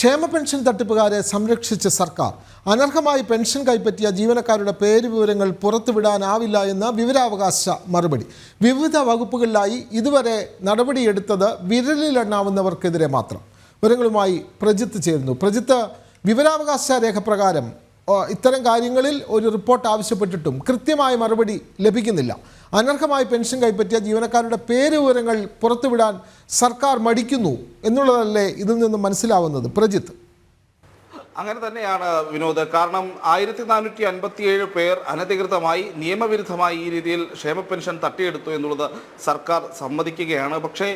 ക്ഷേമ പെൻഷൻ തട്ടിപ്പുകാരെ സംരക്ഷിച്ച സർക്കാർ. അനർഹമായി പെൻഷൻ കൈപ്പറ്റിയ ജീവനക്കാരുടെ പേര് വിവരങ്ങൾ പുറത്തുവിടാനാവില്ല എന്ന വിവരാവകാശ മറുപടി. വിവിധ വകുപ്പുകളിലായി ഇതുവരെ നടപടിയെടുത്തത് വിരലിലെണ്ണാവുന്നവർക്കെതിരെ മാത്രം. വിവരങ്ങളുമായി പ്രജിത്ത് ചേരുന്നു. പ്രജിത്ത് വിവരാവകാശ രേഖ പ്രകാരം ഇത്തരം കാര്യങ്ങളിൽ ഒരു റിപ്പോർട്ട് ആവശ്യപ്പെട്ടിട്ടും കൃത്യമായ മറുപടി ലഭിക്കുന്നില്ല. അനർഹമായി പെൻഷൻ കൈപ്പറ്റിയ ജീവനക്കാരുടെ പേര് വിവരങ്ങൾ പുറത്തുവിടാൻ സർക്കാർ മടിക്കുന്നു എന്നുള്ളതല്ലേ ഇതിൽ നിന്ന് മനസ്സിലാവുന്നത്? പ്രജിത്ത്. അങ്ങനെ തന്നെയാണ് വിനോദ്. കാരണം ആയിരത്തി നാനൂറ്റി അൻപത്തിയേഴ് പേർ അനധികൃതമായി നിയമവിരുദ്ധമായി ഈ രീതിയിൽ ക്ഷേമ പെൻഷൻ തട്ടിയെടുത്തു എന്നുള്ളത് സർക്കാർ സമ്മതിക്കുകയാണ്. പക്ഷേ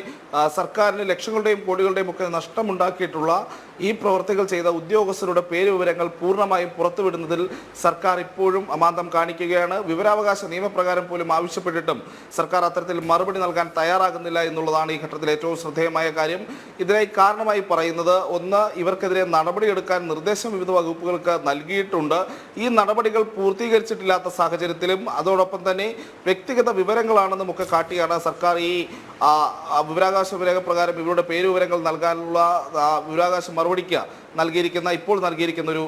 സർക്കാരിന് ലക്ഷങ്ങളുടെയും കോടികളുടെയും ഒക്കെ നഷ്ടമുണ്ടാക്കിയിട്ടുള്ള ഈ പ്രവർത്തികൾ ചെയ്ത ഉദ്യോഗസ്ഥരുടെ പേര് വിവരങ്ങൾ പൂർണമായും പുറത്തുവിടുന്നതിൽ സർക്കാർ ഇപ്പോഴും അമാന്തം കാണിക്കുകയാണ്. വിവരാവകാശ നിയമപ്രകാരം പോലും ആവശ്യപ്പെട്ടിട്ടും സർക്കാർ അത്തരത്തിൽ മറുപടി നൽകാൻ തയ്യാറാകുന്നില്ല എന്നുള്ളതാണ് ഈ ഘട്ടത്തിൽ ഏറ്റവും ശ്രദ്ധേയമായ കാര്യം. ഇതിനായി കാരണമായി പറയുന്നത് ഒന്ന് ഇവർക്കെതിരെ നടപടിയെടുക്കാൻ നിർദ്ദേശം വിവിധ വകുപ്പുകൾക്ക് നൽകിയിട്ടുണ്ട്. ഈ നടപടികൾ പൂർത്തീകരിച്ചിട്ടില്ലാത്ത സാഹചര്യത്തിലും അതോടൊപ്പം തന്നെ വ്യക്തിഗത വിവരങ്ങളാണെന്നും ഒക്കെ കാട്ടിയാണ് സർക്കാർ ഈ വിവരങ്ങൾ വിവരാവകാശ രേഖ പ്രകാരം ഇവരുടെ പേര് വിവരങ്ങൾ നൽകാനുള്ള വിവരാകാശ മറുപടിക്ക് നൽകിയിരിക്കുന്ന ഇപ്പോൾ നൽകിയിരിക്കുന്ന ഒരു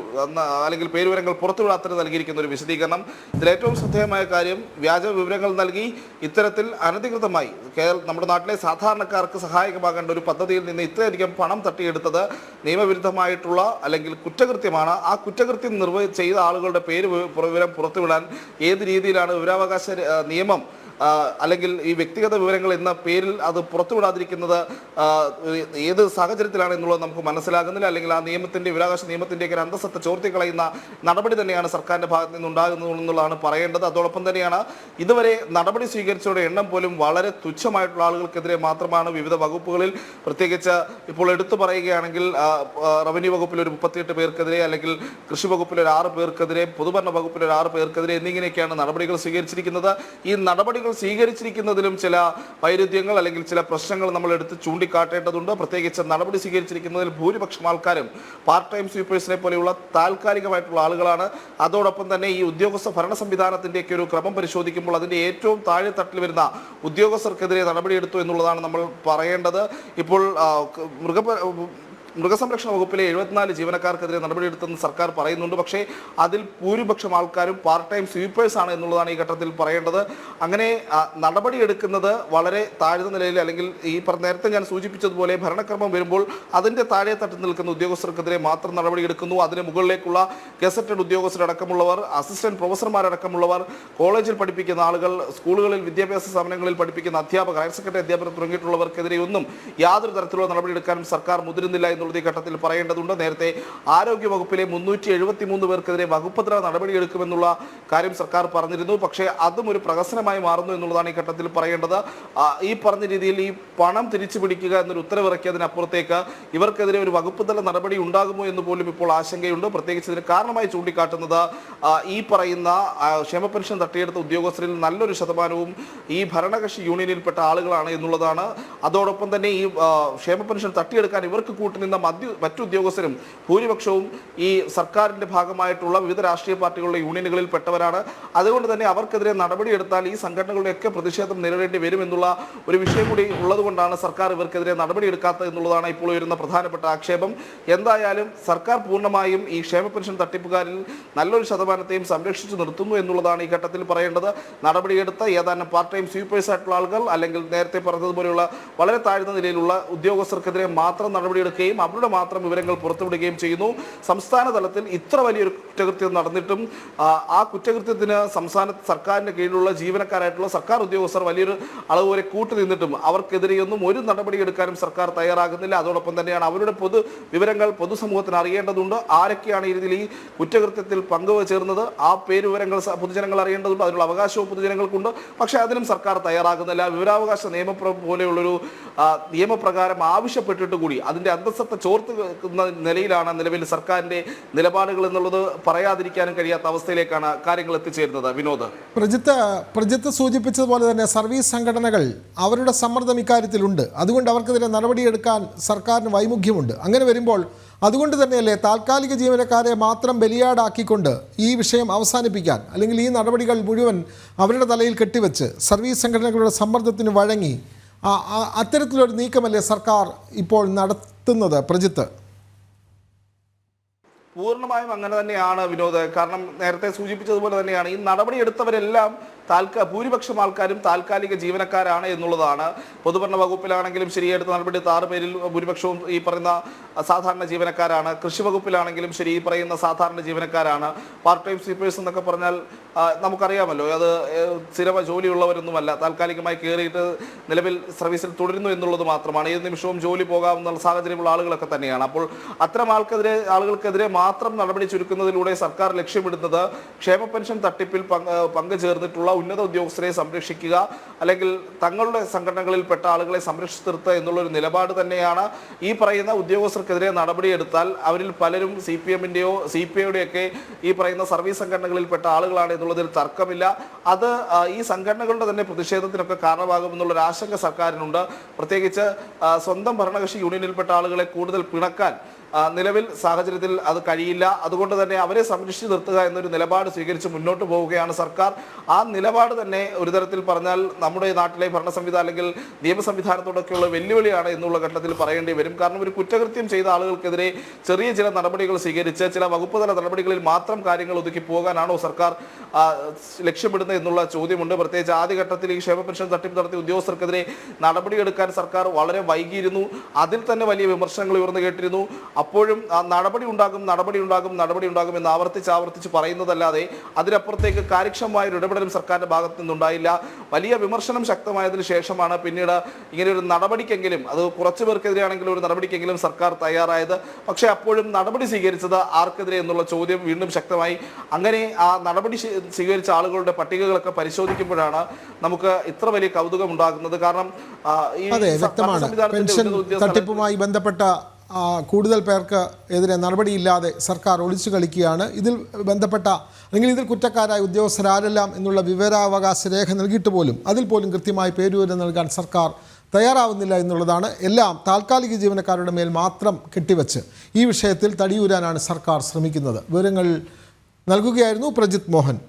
അല്ലെങ്കിൽ പേര് വിവരങ്ങൾ പുറത്തുവിടാത്തതിന് നൽകിയിരിക്കുന്ന ഒരു വിശദീകരണം. ഇതിൽ ഏറ്റവും ശ്രദ്ധേയമായ കാര്യം വ്യാജ വിവരങ്ങൾ നൽകി ഇത്തരത്തിൽ അനധികൃതമായി കേരള നമ്മുടെ നാട്ടിലെ സാധാരണക്കാർക്ക് സഹായകമാകേണ്ട ഒരു പദ്ധതിയിൽ നിന്ന് ഇത്രയധികം പണം തട്ടിയെടുത്തത് നിയമവിരുദ്ധമായിട്ടുള്ള അല്ലെങ്കിൽ കുറ്റകൃത്യമാണ്. ആ കുറ്റകൃത്യം നിർവഹിച്ച ആളുകളുടെ പേര് വിവരം പുറത്തുവിടാൻ ഏത് രീതിയിലാണ് വിവരാവകാശ നിയമം അല്ലെങ്കിൽ ഈ വ്യക്തിഗത വിവരങ്ങൾ എന്ന പേരിൽ അത് പുറത്തുവിടാതിരിക്കുന്നത് ഏത് സാഹചര്യത്തിലാണ് എന്നുള്ളത് നമുക്ക് മനസ്സിലാകുന്നില്ല. അല്ലെങ്കിൽ ആ നിയമത്തിന്റെ വിവരാവകാശ നിയമത്തിന്റെയൊക്കെ ഒരു അന്തസ്സത്തെ ചോർത്തി കളയുന്ന നടപടി തന്നെയാണ് സർക്കാരിന്റെ ഭാഗത്ത് നിന്നുണ്ടാകുന്നത് എന്നുള്ളതാണ് പറയേണ്ടത്. അതോടൊപ്പം തന്നെയാണ് ഇതുവരെ നടപടി സ്വീകരിച്ചവരുടെ എണ്ണം പോലും വളരെ തുച്ഛമായിട്ടുള്ള ആളുകൾക്കെതിരെ മാത്രമാണ് വിവിധ വകുപ്പുകളിൽ പ്രത്യേകിച്ച് ഇപ്പോൾ എടുത്തു പറയുകയാണെങ്കിൽ റവന്യൂ വകുപ്പിൽ ഒരു മുപ്പത്തിയെട്ട് പേർക്കെതിരെ അല്ലെങ്കിൽ കൃഷി വകുപ്പിൽ ഒരു ആറ് പേർക്കെതിരെ പൊതുഭരണ വകുപ്പിൽ ഒരു ആറ് പേർക്കെതിരെ എന്നിങ്ങനെയൊക്കെയാണ് നടപടികൾ സ്വീകരിച്ചിരിക്കുന്നത്. ഈ നടപടികൾ സ്വീകരിച്ചിരിക്കുന്നതിലും ചില വൈരുദ്ധ്യങ്ങൾ അല്ലെങ്കിൽ ചില പ്രശ്നങ്ങൾ നമ്മൾ എടുത്ത് ചൂണ്ടിക്കാട്ടേണ്ടതുണ്ട്. പ്രത്യേകിച്ച് നടപടി സ്വീകരിച്ചിരിക്കുന്നതിൽ ഭൂരിപക്ഷം ആൾക്കാരും പാർട്ട് ടൈം സ്വീപ്പേഴ്സിനെ പോലെയുള്ള താൽക്കാലികമായിട്ടുള്ള ആളുകളാണ്. അതോടൊപ്പം തന്നെ ഈ ഉദ്യോഗസ്ഥ ഭരണ സംവിധാനത്തിന്റെയൊക്കെ ഒരു ക്രമം പരിശോധിക്കുമ്പോൾ അതിന്റെ ഏറ്റവും താഴെ തട്ടിൽ വരുന്ന ഉദ്യോഗസ്ഥർക്കെതിരെ നടപടിയെടുത്തു എന്നുള്ളതാണ് നമ്മൾ പറയേണ്ടത്. ഇപ്പോൾ മൃഗ മൃഗസംരക്ഷണ വകുപ്പിലെ എഴുപത്തിനാല് ജീവനക്കാർക്കെതിരെ നടപടിയെടുത്തെന്ന് സർക്കാർ പറയുന്നുണ്ട്. പക്ഷേ അതിൽ ഭൂരിപക്ഷം ആൾക്കാരും പാർട്ട് ടൈം സ്വീപ്പേഴ്സ് ആണ് എന്നുള്ളതാണ് ഈ ഘട്ടത്തിൽ പറയേണ്ടത്. അങ്ങനെ നടപടിയെടുക്കുന്നത് വളരെ താഴ്ന്ന നിലയിൽ അല്ലെങ്കിൽ ഈ നേരത്തെ ഞാൻ സൂചിപ്പിച്ചതുപോലെ ഭരണക്രമം വരുമ്പോൾ അതിന്റെ താഴെ തട്ടിൽ നിൽക്കുന്ന ഉദ്യോഗസ്ഥർക്കെതിരെ മാത്രം നടപടിയെടുക്കുന്നു. അതിന് മുകളിലേക്കുള്ള ഗസറ്റഡ് ഉദ്യോഗസ്ഥരടക്കമുള്ളവർ അസിസ്റ്റന്റ് പ്രൊഫസർമാരടക്കമുള്ളവർ കോളേജിൽ പഠിപ്പിക്കുന്ന ആളുകൾ സ്കൂളുകളിൽ വിദ്യാഭ്യാസ സ്ഥാപനങ്ങളിൽ പഠിപ്പിക്കുന്ന അധ്യാപകർ ഹയർ സെക്കൻഡറി അധ്യാപകർ തുടങ്ങിയിട്ടുള്ളവർക്കെതിരെ ഒന്നും യാതൊരു തരത്തിലുള്ള നടപടിയെടുക്കാനും സർക്കാർ മുതിരുന്നില്ല എന്നുള്ളത് ഈ ഘട്ടത്തിൽ പറയേണ്ടതുണ്ട്. നേരത്തെ ആരോഗ്യ വകുപ്പിലെ മുന്നൂറ്റി എഴുപത്തി മൂന്ന് പേർക്കെതിരെ വകുപ്പത്ര നടപടിയെടുക്കുമെന്നുള്ള കാര്യം സർക്കാർ പറഞ്ഞിരുന്നു. പക്ഷേ അതും ഒരു പ്രഹസനമായി മാറുന്നു എന്നുള്ളതാണ് ഈ ഘട്ടത്തിൽ പറയേണ്ടത്. ഈ പറഞ്ഞ രീതിയിൽ ഈ പണം തിരിച്ചു പിടിക്കുക എന്നൊരു ഉത്തരവിറക്കിയതിനപ്പുറത്തേക്ക് ഇവർക്കെതിരെ ഒരു വകുപ്പ് തല നടപടി ഉണ്ടാകുമോ എന്ന് പോലും ഇപ്പോൾ ആശങ്കയുണ്ട്. പ്രത്യേകിച്ച് ഇതിന് കാരണമായി ചൂണ്ടിക്കാട്ടുന്നത് ഈ പറയുന്ന ക്ഷേമ പെൻഷൻ തട്ടിയെടുത്ത ഉദ്യോഗസ്ഥരിൽ നല്ലൊരു ശതമാനവും ഈ ഭരണകക്ഷി യൂണിയനിൽപ്പെട്ട ആളുകളാണ് എന്നുള്ളതാണ്. അതോടൊപ്പം തന്നെ ഈ ക്ഷേമ പെൻഷൻ തട്ടിയെടുക്കാൻ ഇവർക്ക് കൂട്ടുനിന്ന മധ്യ മറ്റുദ്യോഗസ്ഥരും ഭൂരിപക്ഷവും ഈ സർക്കാരിന്റെ ഭാഗമായിട്ടുള്ള വിവിധ രാഷ്ട്രീയ പാർട്ടികളുടെ യൂണിയനുകളിൽ പെട്ടവരാണ്. അതുകൊണ്ട് തന്നെ അവർക്കെതിരെ നടപടിയെടുത്താൽ ഈ സംഘടനകളുടെയൊക്കെ പ്രതിഷേധം നേരിടേണ്ടി വരും എന്നുള്ള ഒരു വിഷയം കൂടി ഉള്ളതുകൊണ്ടാണ് സർക്കാർ ഇവർക്കെതിരെ നടപടിയെടുക്കാത്തത് എന്നുള്ളതാണ് ഇപ്പോൾ ഉയരുന്ന പ്രധാനപ്പെട്ട ആക്ഷേപം. എന്തായാലും സർക്കാർ പൂർണമായും ഈ ക്ഷേമ പെൻഷൻ തട്ടിപ്പുകാരിൽ നല്ലൊരു ശതമാനത്തെയും സംരക്ഷിച്ചു നിർത്തുന്നു എന്നുള്ളതാണ് ഈ ഘട്ടത്തിൽ പറയേണ്ടത്. നടപടിയെടുത്ത ഏതാനും പാർട്ട് ടൈം സ്വീപ്പേഴ്സ് ആയിട്ടുള്ള ആളുകൾ അല്ലെങ്കിൽ നേരത്തെ പറഞ്ഞതുപോലെയുള്ള വളരെ താഴ്ന്ന നിലയിലുള്ള ഉദ്യോഗസ്ഥർക്കെതിരെ മാത്രം നടപടിയെടുക്കുകയും അവരുടെ മാത്രം വിവരങ്ങൾ പുറത്തുവിടുകയും ചെയ്യുന്നു. സംസ്ഥാന തലത്തിൽ ഇത്ര വലിയൊരു കുറ്റകൃത്യം നടന്നിട്ടും ആ, കുറ്റകൃത്യത്തിന് സംസ്ഥാന സർക്കാരിന്റെ കീഴിലുള്ള ജീവനക്കാരായിട്ടുള്ള സർക്കാർ ഉദ്യോഗസ്ഥർ വലിയൊരു അളവ് വരെ കൂട്ടുനിന്നിട്ടും അവർക്കെതിരെയൊന്നും ഒരു നടപടിയെടുക്കാനും സർക്കാർ തയ്യാറാകുന്നില്ല. അതോടൊപ്പം തന്നെയാണ് അവരുടെ പൊതു വിവരങ്ങൾ പൊതുസമൂഹത്തിന് അറിയേണ്ടതുണ്ട്. ആരൊക്കെയാണ് ഈ രീതിയിൽ ഈ കുറ്റകൃത്യത്തിൽ പങ്കുവച്ചേർന്നത്? ആ പേര് വിവരങ്ങൾ സ- പൊതുജനങ്ങൾ അറിയേണ്ടതുണ്ട്. അതിനുള്ള അവകാശവും പൊതുജനങ്ങൾക്കുണ്ട്. പക്ഷേ അതിനും സർക്കാർ തയ്യാറാകുന്നില്ല. വിവരാവകാശ നിയമ പോലെയുള്ളൊരു നിയമപ്രകാരം ആവശ്യപ്പെട്ടിട്ട് കൂടി അതിന്റെ അന്തസ്സത്ത ചോർത്ത് വെക്കുന്ന നിലയിലാണ് നിലവിൽ സർക്കാരിന്റെ നിലപാടുകൾ എന്നുള്ളത് പറയാതിരിക്കാനും കഴിയാത്ത അവസ്ഥയിലേക്കാണ് കാര്യങ്ങൾ എത്തിച്ചേരുന്നത്. വിനോദ്. പ്രജിത്ത് പ്രജിത്ത് സൂചിപ്പിച്ചതുപോലെ തന്നെ സർവീസ് സംഘടനകൾ അവരുടെ സമ്മർദ്ദം ഇക്കാര്യത്തിലുണ്ട്. അതുകൊണ്ട് അവർക്കെതിരെ നടപടിയെടുക്കാൻ സർക്കാരിന് വൈമുഖ്യമുണ്ട്. അങ്ങനെ വരുമ്പോൾ അതുകൊണ്ട് തന്നെയല്ലേ താൽക്കാലിക ജീവനക്കാരെ മാത്രം ബലിയാടാക്കിക്കൊണ്ട് ഈ വിഷയം അവസാനിപ്പിക്കാൻ അല്ലെങ്കിൽ ഈ നടപടികൾ മുഴുവൻ അവരുടെ തലയിൽ കെട്ടിവെച്ച് സർവീസ് സംഘടനകളുടെ സമ്മർദ്ദത്തിന് വഴങ്ങി അത്തരത്തിലൊരു നീക്കമല്ലേ സർക്കാർ ഇപ്പോൾ എത്തുന്നത് പ്രജിത്ത്? പൂർണമായും അങ്ങനെ തന്നെയാണ് വിനോദ്. കാരണം നേരത്തെ സൂചിപ്പിച്ചതുപോലെ തന്നെയാണ് ഈ നടപടിയെടുത്തവരെല്ലാം താൽക്കാ ഭൂരിപക്ഷം ആൾക്കാരും താൽക്കാലിക ജീവനക്കാരാണ് എന്നുള്ളതാണ്. പൊതുഭരണ വകുപ്പിലാണെങ്കിലും ശരി എടുത്ത നടപടി ആറ് പേരിൽ ഭൂരിപക്ഷവും ഈ പറയുന്ന സാധാരണ ജീവനക്കാരാണ്. കൃഷി വകുപ്പിലാണെങ്കിലും ശരി ഈ പറയുന്ന സാധാരണ ജീവനക്കാരാണ്. പാർട്ട് ടൈം സ്വീപ്പേഴ്സ് എന്നൊക്കെ പറഞ്ഞാൽ നമുക്കറിയാമല്ലോ അത് സ്ഥിരമ സ്ഥിര ജോലിയുള്ളവരൊന്നുമല്ല. താൽക്കാലികമായി കയറിയിട്ട് നിലവിൽ സർവീസിൽ തുടരുന്നു എന്നുള്ളത് മാത്രമാണ്. ഏത് നിമിഷവും ജോലി പോകാവുന്ന സാഹചര്യമുള്ള ആളുകളൊക്കെ തന്നെയാണ്. അപ്പോൾ അത്തരം ആൾക്കെതിരെ ആളുകൾക്കെതിരെ മാത്രം നടപടി ചുരുക്കുന്നതിലൂടെ സർക്കാർ ലക്ഷ്യമിടുന്നത് ക്ഷേമ പെൻഷൻ തട്ടിപ്പിൽ പങ്കു ചേർന്നിട്ടുള്ള ഉന്നത ഉദ്യോഗസ്ഥരെ സംരക്ഷിക്കുക അല്ലെങ്കിൽ തങ്ങളുടെ സംഘടനകളിൽപ്പെട്ട ആളുകളെ സംരക്ഷിച്ചു നിർത്തുക എന്നുള്ള ഒരു നിലപാട് തന്നെയാണ് ഈ പറയുന്ന ഉദ്യോഗസ്ഥർക്കെതിരെ നടപടിയെടുത്താൽ അവരിൽ പലരും സി പി എമ്മിന്റെയോ സി പി ഐയുടെയൊക്കെ ഈ പറയുന്ന സർവീസ് സംഘടനകളിൽപ്പെട്ട ആളുകളാണ് എന്നുള്ളതിൽ തർക്കമില്ല. അത് ഈ സംഘടനകളുടെ തന്നെ പ്രതിഷേധത്തിനൊക്കെ കാരണമാകുമെന്നുള്ളൊരു ആശങ്ക സർക്കാരിനുണ്ട്. പ്രത്യേകിച്ച് സ്വന്തം ഭരണകക്ഷി യൂണിയനിൽപ്പെട്ട ആളുകളെ കൂടുതൽ പിണക്കാൻ നിലവിൽ സാഹചര്യത്തിൽ അത് കഴിയില്ല. അതുകൊണ്ട് തന്നെ അവരെ സംരക്ഷിച്ചു നിർത്തുക എന്നൊരു നിലപാട് സ്വീകരിച്ച് മുന്നോട്ട് പോവുകയാണ് സർക്കാർ. ആ നിലപാട് തന്നെ ഒരു തരത്തിൽ പറഞ്ഞാൽ നമ്മുടെ നാട്ടിലെ ഭരണ സംവിധാനം അല്ലെങ്കിൽ നിയമ സംവിധാനത്തോടൊക്കെയുള്ള വെല്ലുവിളിയാണ് എന്നുള്ള ഘട്ടത്തിൽ പറയേണ്ടി വരും. കാരണം ഒരു കുറ്റകൃത്യം ചെയ്ത ആളുകൾക്കെതിരെ ചെറിയ ചില നടപടികൾ സ്വീകരിച്ച് ചില വകുപ്പ് തല നടപടികളിൽ മാത്രം കാര്യങ്ങൾ ഒതുക്കി പോകാനാണോ സർക്കാർ ലക്ഷ്യമിടുന്നത് എന്നുള്ള ചോദ്യമുണ്ട്. പ്രത്യേകിച്ച് ആദ്യഘട്ടത്തിൽ ഈ ക്ഷേമ പെൻഷൻ തട്ടിപ്പ് നടത്തിയ ഉദ്യോഗസ്ഥർക്കെതിരെ നടപടിയെടുക്കാൻ സർക്കാർ വളരെ വൈകിയിരുന്നു. അതിൽ തന്നെ വലിയ വിമർശനങ്ങൾ ഉയർന്നു കേട്ടിരുന്നു. അപ്പോഴും ആ നടപടി ഉണ്ടാകും നടപടി ഉണ്ടാകും നടപടി ഉണ്ടാകും എന്ന് ആവർത്തിച്ച് ആവർത്തിച്ച് പറയുന്നതല്ലാതെ അതിനപ്പുറത്തേക്ക് കാര്യക്ഷമമായ ഒരു ഇടപെടലും സർക്കാരിന്റെ ഭാഗത്തു നിന്നുണ്ടായില്ല. വലിയ വിമർശനം ശക്തമായതിനു ശേഷമാണ് പിന്നീട് ഇങ്ങനെ ഒരു നടപടിക്കെങ്കിലും അത് കുറച്ചു പേർക്കെതിരെയാണെങ്കിലും ഒരു നടപടിക്കെങ്കിലും സർക്കാർ തയ്യാറായത്. പക്ഷേ അപ്പോഴും നടപടി സ്വീകരിച്ചത് ആർക്കെതിരെ എന്നുള്ള ചോദ്യം വീണ്ടും ശക്തമായി. അങ്ങനെ ആ നടപടി സ്വീകരിച്ച ആളുകളുടെ പട്ടികകളൊക്കെ പരിശോധിക്കുമ്പോഴാണ് നമുക്ക് ഇത്ര വലിയ കൗതുകം ഉണ്ടാകുന്നത് കാരണം ഈ സംവിധാനത്തിന്റെ ബന്ധപ്പെട്ട കൂടുതൽ പേർക്ക് എതിരെ നടപടിയില്ലാതെ സർക്കാർ ഒളിച്ചു കളിക്കുകയാണ്. ഇതിൽ ബന്ധപ്പെട്ട അല്ലെങ്കിൽ ഇതിൽ കുറ്റക്കാരായ ഉദ്യോഗസ്ഥരാരെല്ലാം എന്നുള്ള വിവരാവകാശ രേഖ നൽകിയിട്ട് പോലും അതിൽ പോലും കൃത്യമായി പേരുവിവരം നൽകാൻ സർക്കാർ തയ്യാറാവുന്നില്ല എന്നുള്ളതാണ് എല്ലാം താൽക്കാലിക ജീവനക്കാരുടെ മേൽ മാത്രം കെട്ടിവെച്ച് ഈ വിഷയത്തിൽ തടിയൂരാനാണ് സർക്കാർ ശ്രമിക്കുന്നത്. വിവരങ്ങൾ നൽകുകയായിരുന്നു പ്രജിത് മോഹൻ.